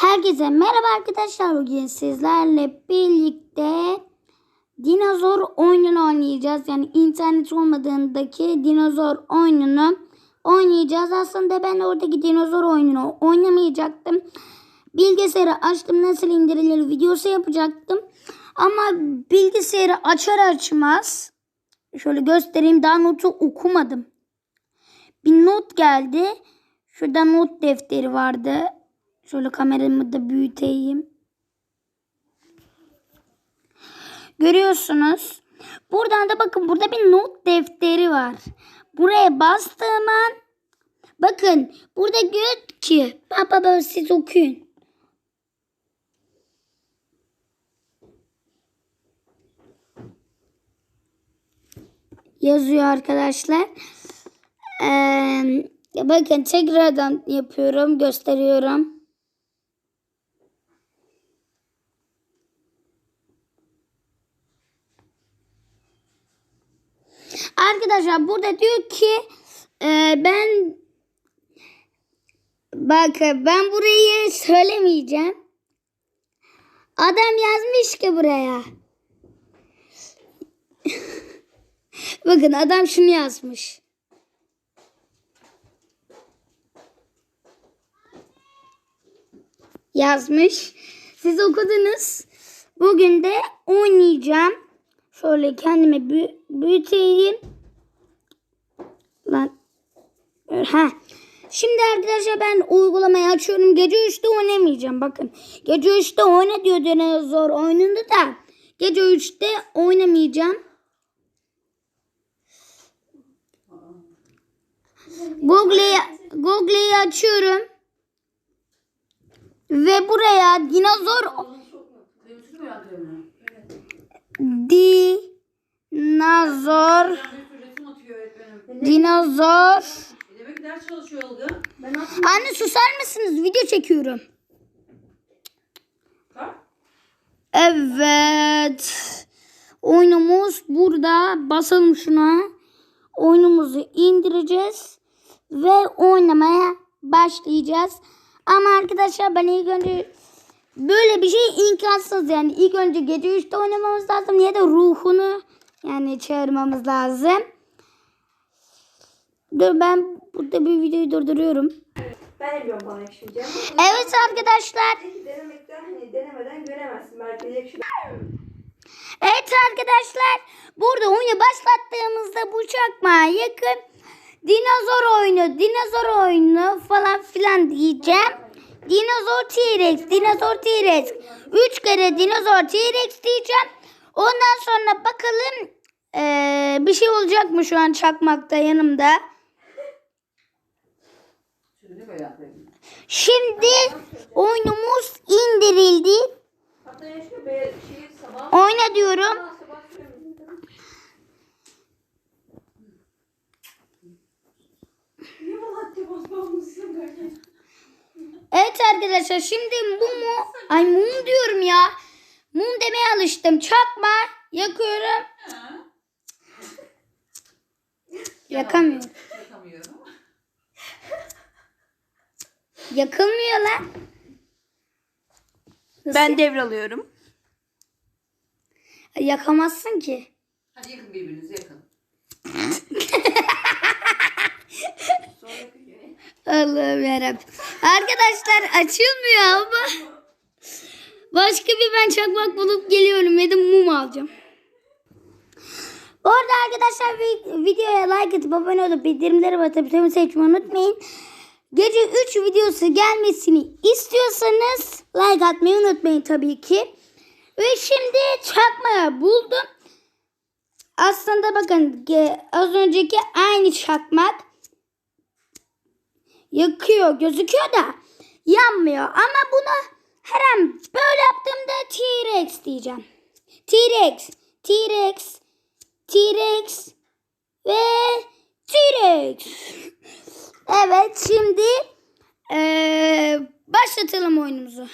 Herkese merhaba arkadaşlar. Bugün sizlerle birlikte dinozor oyununu oynayacağız. Yani internet olmadığındaki dinozor oyununu oynayacağız. Aslında ben oradaki dinozor oyununu oynamayacaktım. Bilgisayarı açtım nasıl indirilir videosu yapacaktım. Ama bilgisayarı açar açmaz şöyle göstereyim daha notu okumadım. Bir not geldi. Şurada not defteri vardı. Şöyle kameramı da büyüteyim. Görüyorsunuz. Buradan da bakın burada bir not defteri var. Buraya bastığım an bakın burada diyor ki baba baba siz okuyun. Yazıyor arkadaşlar. Ee, bakın tekrardan yapıyorum gösteriyorum. Arkadaşlar burada diyor ki e, ben bak ben burayı söylemeyeceğim. Adam yazmış ki buraya. Bakın adam şunu yazmış. Yazmış. Siz okudunuz. Bugün de oynayacağım. Şöyle kendime bü- büyüteyim. Lan. Ha. Şimdi arkadaşlar ben uygulamayı açıyorum. Gece 3'te oynamayacağım. Bakın. Gece 3'te oyna diyor dinozor oyununda da. Gece 3'te oynamayacağım. Google'yi Google'yi açıyorum. Ve buraya dinozor dinozor Ben bir resim atıyor öğretmenim. Dinozor E demek ki ders çalışıyor Ilgın. Ben Anne susar mısınız? Video çekiyorum. Bak. Evet. Oyunumuz burada. Basalım şuna. Oyunumuzu indireceğiz. Ve oynamaya başlayacağız. Ama arkadaşlar ben ilk önce böyle bir şey imkansız yani. ilk önce gece 3'te oynamamız lazım. Ya da ruhunu yani çağırmamız lazım. Dur ben burada bir videoyu durduruyorum. Ben biliyorum bana yakışmayacağını. Evet arkadaşlar. Denemekten hani denemeden göremezsin. Belki yakışır. Evet arkadaşlar burada oyunu başlattığımızda bu çakmağa yakın dinozor oyunu, dinozor oyunu falan filan diyeceğim. Dinozor T-Rex, dinozor T-Rex. Üç kere dinozor T-Rex diyeceğim. Ondan sonra bakalım eee, bir şey olacak mı şu an çakmakta yanımda. Şimdi oyunumuz indirildi. Oyna diyorum. Evet arkadaşlar şimdi mumu ay mum diyorum ya. Mum demeye alıştım. Çakma yakıyorum. Yakamıyorum. Yakamıyorum. Yakılmıyor lan. Ben devralıyorum. Yakamazsın ki. Hadi yakın birbirinizi yakın. Allah'ım yarabbim. Arkadaşlar açılmıyor ama. Başka bir ben çakmak bulup geliyorum da mum alacağım. Bu arada arkadaşlar vi- videoya like atıp abone olup bildirimleri batıp tüm seçmeyi unutmayın. Gece 3 videosu gelmesini istiyorsanız like atmayı unutmayın tabii ki. Ve şimdi çakmağı buldum. Aslında bakın az önceki aynı çakmak yakıyor gözüküyor da yanmıyor. Ama bunu her an böyle yaptığımda T-Rex diyeceğim. T-Rex, T-Rex, T-Rex ve T-Rex. Evet şimdi eee, başlatalım oyunumuzu.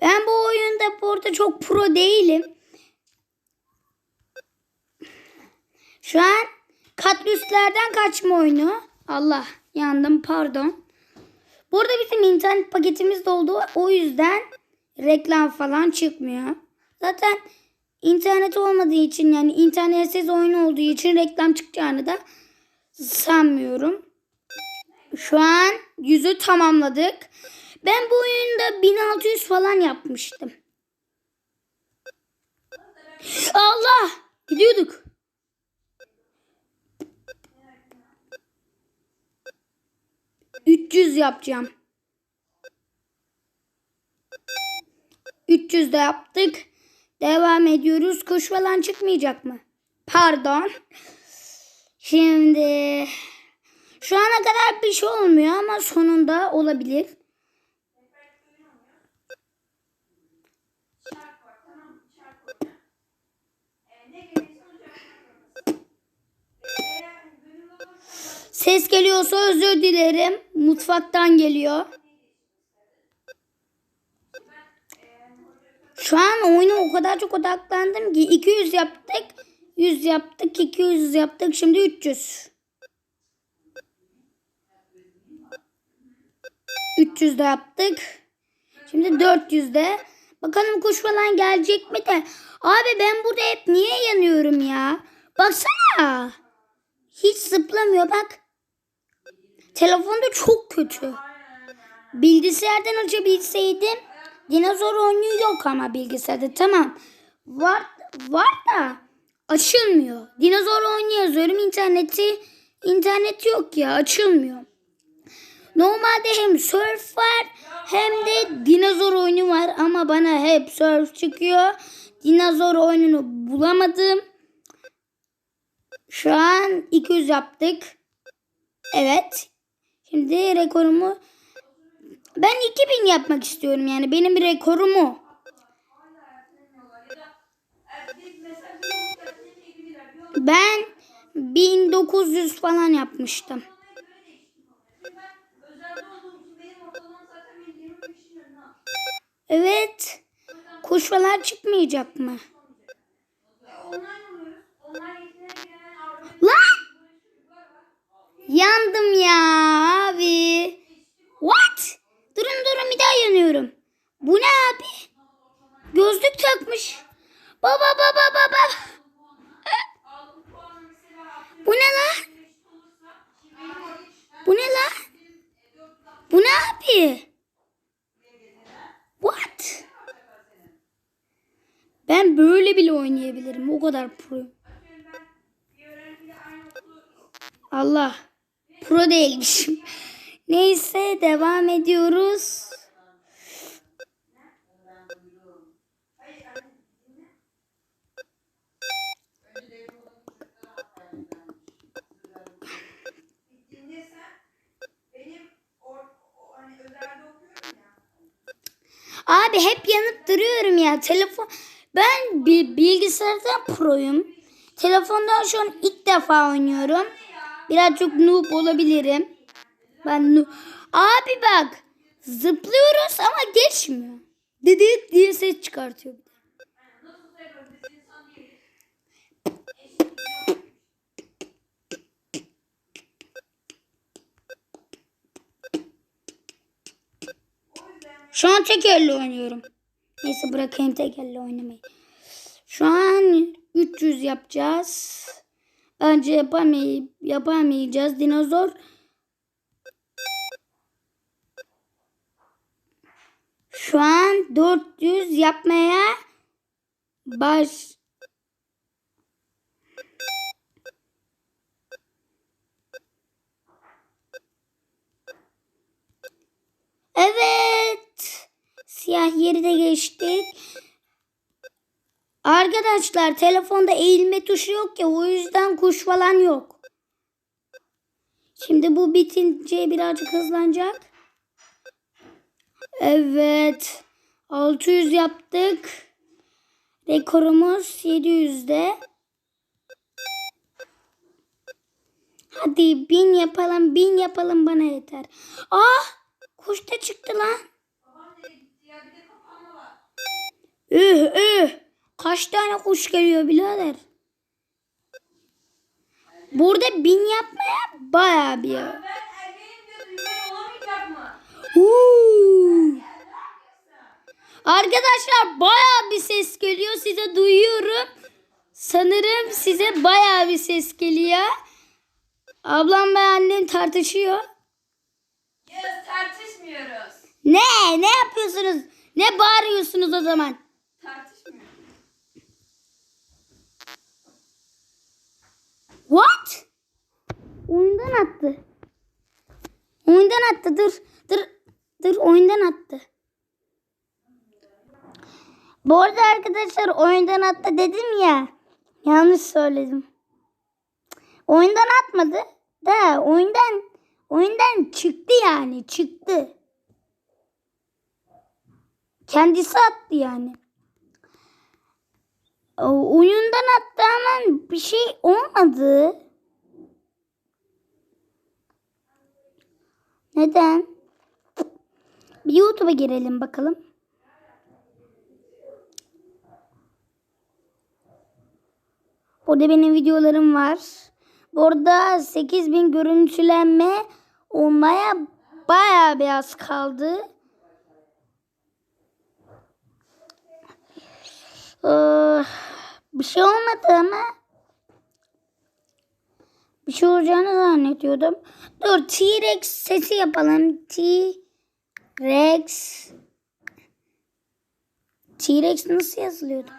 Ben bu oyunda burada çok pro değilim. Şu an katlüslerden kaçma oyunu. Allah yandım pardon. Burada bizim internet paketimiz doldu. O yüzden reklam falan çıkmıyor. Zaten internet olmadığı için yani internetsiz oyun olduğu için reklam çıkacağını da sanmıyorum. Şu an yüzü tamamladık. Ben bu oyunda 1600 falan yapmıştım. Allah! Gidiyorduk. ...300 yapacağım. 300 de yaptık. Devam ediyoruz. Kuş falan çıkmayacak mı? Pardon. Şimdi... Şu ana kadar bir şey olmuyor ama sonunda olabilir. Ses geliyorsa özür dilerim. Mutfaktan geliyor. Şu an oyuna o kadar çok odaklandım ki 200 yaptık. 100 yaptık, 200 yaptık. Şimdi 300. 300 de yaptık. Şimdi 400 de. Bakalım kuş falan gelecek mi de. Abi ben burada hep niye yanıyorum ya? Baksana. Hiç zıplamıyor bak. Telefonda çok kötü. Bilgisayardan açabilseydim dinozor oyunu yok ama bilgisayarda tamam. Var var da açılmıyor. Dinozor oyunu yazıyorum interneti internet yok ya açılmıyor. Normalde hem surf var hem de dinozor oyunu var ama bana hep surf çıkıyor. Dinozor oyununu bulamadım. Şu an 200 yaptık. Evet. Şimdi rekorumu ben 2000 yapmak istiyorum yani benim. Bir yol Ben 1900 falan yapmıştım. yapmaya göre değiştim. Çünkü ben özelde olduğum için benim ortalamam zaten benim 20 kişinin önüne al. Evet. Kuş falan çıkmayacak mı? Lan! Yandım ya abi. What? Durun durun bir daha yanıyorum. Bu ne abi? Gözlük takmış. Baba baba baba. Bu ne lan? Bu ne lan? Bu ne abi? What? Ben böyle bile oynayabilirim. O kadar pro. Allah. Pro değilmişim. Neyse devam ediyoruz. Abi hep yanıp duruyorum ya. Telefon ben bi- bilgisayardan proyum. Telefondan şu an ilk defa oynuyorum. Birazcık noob olabilirim. Ben Abi bak zıplıyoruz ama geçmiyor. Dedik diye ses çıkartıyor. Şu an tek elle oynuyorum. Neyse bırakayım tek elle oynamayı. Şu an 300 yapacağız. Yapamay yapamayacağız. Dinozor. Şu an 400 yapmaya baş Evet. Siyah yeri de geçtik. Arkadaşlar telefonda eğilme tuşu yok ya o yüzden kuş falan yok. Şimdi bu bitince birazcık hızlanacak. Evet. 600 yaptık. Rekorumuz 700'de. Hadi bin yapalım bin yapalım bana yeter. Ah kuş da çıktı lan. Üh üh. Kaç tane kuş geliyor birader. Burada bin yapmaya bayağı bir ya. Ben erkeğim diyordum ben olamayacak mı? Arkadaşlar baya bir ses geliyor. Size duyuyorum. Sanırım size baya bir ses geliyor. Ablam ve annem tartışıyor. Yağız tartışmıyoruz. Ne? Ne yapıyorsunuz? Ne bağırıyorsunuz o zaman? Tartışmıyoruz. What? Oyundan attı. Oyundan attı. Dur. Dur. Dur oyundan attı. Bu arada arkadaşlar oyundan attı dedim ya. Yanlış söyledim. Oyundan atmadı. Da oyundan oyundan çıktı yani. Çıktı. Kendisi attı yani. O oyundan attı ama bir şey olmadı. Neden? Bir YouTube'a girelim bakalım. Burada benim videolarım var. Burada 8000 görüntülenme olmaya bayağı biraz kaldı. Ee, bir şey olmadı ama bir şey olacağını zannediyordum. Dur T-Rex sesi yapalım. T-Rex T-Rex nasıl yazılıyordu?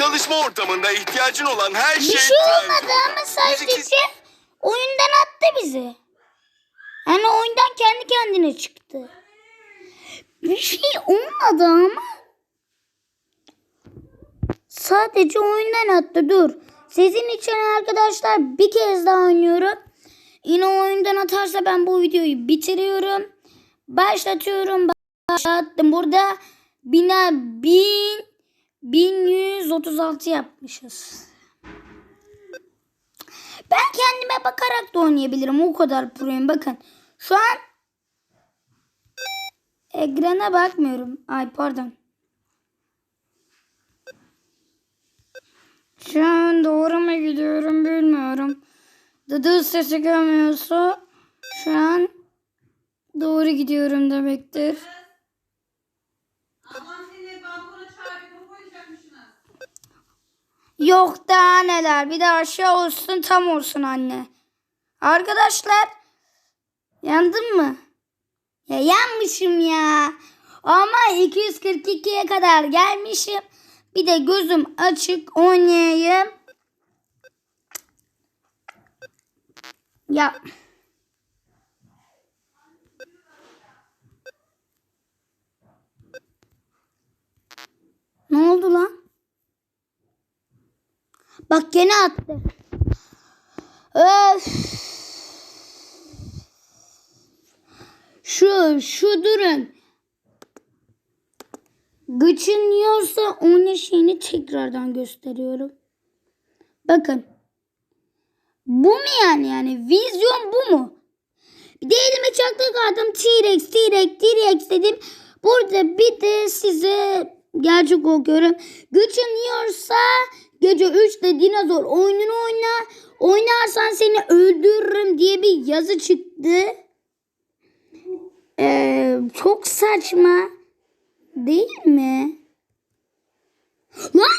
Çalışma ortamında ihtiyacın olan her Bir şey şey olmadı ama sadece oyundan attı bizi. Yani oyundan kendi kendine çıktı. Bir şey olmadı ama sadece oyundan attı. Dur. Sizin için arkadaşlar bir kez daha oynuyorum. Yine oyundan atarsa ben bu videoyu bitiriyorum. Başlatıyorum. Başlattım. Burada bina bin 1136 yapmışız. Ben kendime bakarak da oynayabilirim. O kadar proyum. Bakın. Şu an ekrana bakmıyorum. Ay pardon. Şu an doğru mu gidiyorum bilmiyorum. Dıdı sesi gelmiyorsa şu an doğru gidiyorum demektir. Yok daha neler. Bir de aşağı olsun tam olsun anne. Arkadaşlar yandın mı? Ya yanmışım ya. Ama 242'ye kadar gelmişim. Bir de gözüm açık oynayayım. Ya. Ne oldu lan? Bak gene attı. Öf. Şu, şu durun. Gıçınıyorsa onun şeyini tekrardan gösteriyorum. Bakın. Bu mu yani yani? Vizyon bu mu? Bir de elime çaklık aldım. T-Rex, T-Rex, T-Rex dedim. Burada bir de size gerçek okuyorum. Gücün yiyorsa gece 3'te dinozor oyununu oyna. Oynarsan seni öldürürüm diye bir yazı çıktı. Ee, çok saçma. Değil mi? Lan!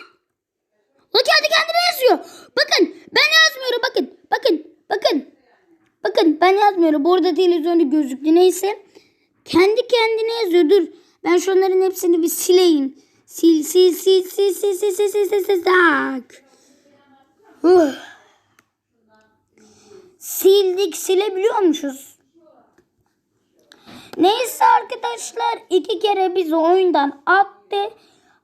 Lan kendi kendine yazıyor. Bakın ben yazmıyorum bakın. Bakın bakın. Bakın ben yazmıyorum. Burada televizyonda gözüktü neyse. Kendi kendine yazıyor. Dur. Ben şunların hepsini bir sileyim. Sil sil sil sil sil sil sil sil sil sil tak. Huh. Sildik silebiliyormuşuz. Neyse arkadaşlar iki kere bizi oyundan attı.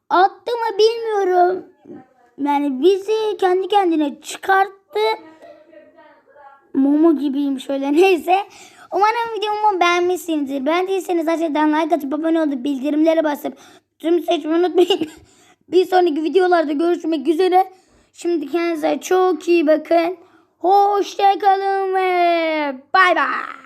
Attı mı bilmiyorum. Yani bizi kendi kendine çıkarttı. Momo gibiyim şöyle neyse. Umarım videomu beğenmişsinizdir. Beğendiyseniz aşağıdan like atıp abone olup bildirimlere basıp tüm seçmeyi unutmayın. Bir sonraki videolarda görüşmek üzere. Şimdi kendinize çok iyi bakın. Hoşçakalın ve bay bay.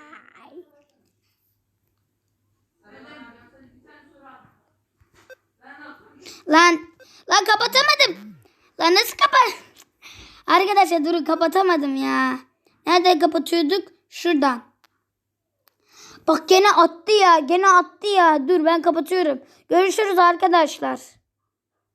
Lan, lan kapatamadım. Lan nasıl kapat? Arkadaşlar durun kapatamadım ya. Nerede kapatıyorduk? Şuradan. Bak gene attı ya. Gene attı ya. Dur ben kapatıyorum. Görüşürüz arkadaşlar.